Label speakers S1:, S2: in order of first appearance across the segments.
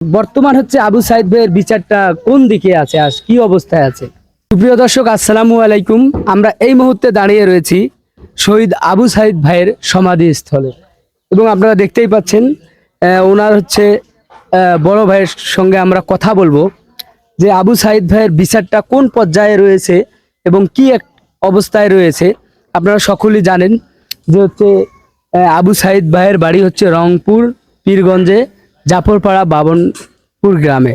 S1: বর্তমান হচ্ছে আবু সাইদ ভাইয়ের বিচারটা কোন দিকে আছে আজ কি অবস্থায় আছে? সুপ্রিয় দর্শক, আসসালামু আলাইকুম। আমরা এই মুহূর্তে দাঁড়িয়ে রয়েছি শহীদ আবু সাইদ ভাইয়ের সমাধিস্থলে। এবং আপনারা দেখতেই পাচ্ছেন ওনার হচ্ছে বড় ভাইয়ের সঙ্গে আমরা কথা বলব যে আবু সাইদ ভাইয়ের বিচারটা কোন পর্যায়ে রয়েছে এবং কি এক অবস্থায় রয়েছে। আপনারা সকলেই জানেন যে হচ্ছে আবু সাইদ ভাইয়ের বাড়ি হচ্ছে রংপুর, পীরগঞ্জে। জাফরপাড়া বাবনপুর গ্রামে।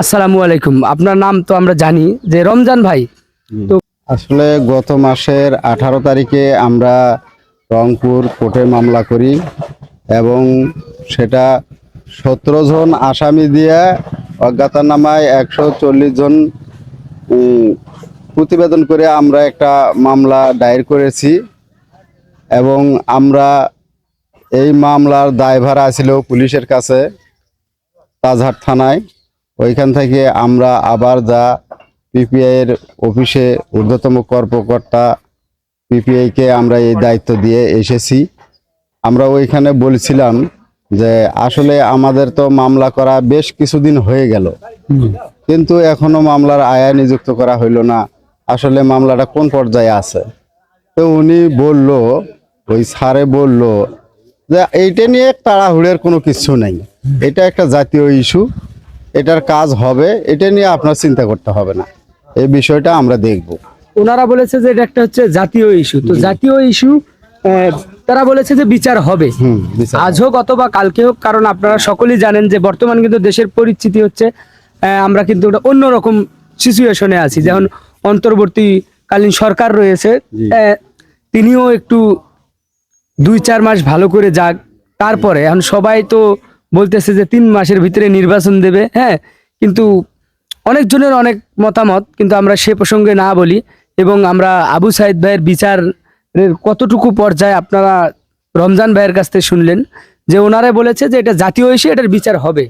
S1: আসসালামু আলাইকুম। আপনার নাম তো আমরা জানি যে রমজান ভাই। তো
S2: আসলে গত মাসের আঠারো তারিখে আমরা রংপুর কোর্টে মামলা করি এবং সেটা সতেরো জন আসামি দিয়ে অজ্ঞাতনামায় একশো চল্লিশ জন প্রতিবেদন করে আমরা একটা মামলা দায়ের করেছি এবং আমরা এই মামলার দায়ভার আছিল পুলিশের কাছে তাজহাট থানায়। ওইখান থেকে আমরা আবার যা পিপিআই এর অফিসে ঊর্ধ্বতম কর্মকর্তা পিপিআই কে আমরা এই দায়িত্ব দিয়ে এসেছি। আমরা ওইখানে বলছিলাম যে আসলে আমাদের তো মামলা করা বেশ কিছুদিন হয়ে গেল। কিন্তু এখনও মামলার আয়া নিযুক্ত করা হইল না। আসলে মামলাটা কোন পর্যায়ে আছে? তো উনি বলল ওই স্যারে বলল যে এইটা নিয়ে তাড়াহুড়ের কোনো কিছু নেই। এটা একটা জাতীয় ইস্যু এটার কাজ হবে এটা নিয়ে আপনার চিন্তা করতে হবে না। এই বিষয়টা আমরা দেখব।
S1: ওনারা বলেছে যে এটা একটা হচ্ছে জাতীয় ইস্যু। তো জাতীয় ইস্যু তারা বলেছে যে বিচার হবে। আজ হোক অথবা কালকে হোক কারণ আপনারা সকলেই জানেন যে বর্তমান কিন্তু দেশের পরিস্থিতি হচ্ছে আমরা কিন্তু একটা অন্যরকম সিচুয়েশনে আছি। যেমন অন্তর্বর্তীকালীন সরকার রয়েছে তিনিও একটু দুই চার মাস ভালো করে যাক। তারপরে এখন সবাই তো বলতেছে যে তিন মাসের ভিতরে নির্বাচন দেবে হ্যাঁ? কিন্তু অনেকজনের অনেক মতামত, কিন্তু আমরা সে প্রসঙ্গে না বলি। এবং আমরা আবু সাইদ ভাইয়ের বিচারের কতটুকু পর্যায়ে আপনারা রমজান ভাইয়ের কাছ থেকে শুনলেন, যে ওনারা বলেছে যে এটা জাতীয় ইস্যু, এটার বিচার হবে।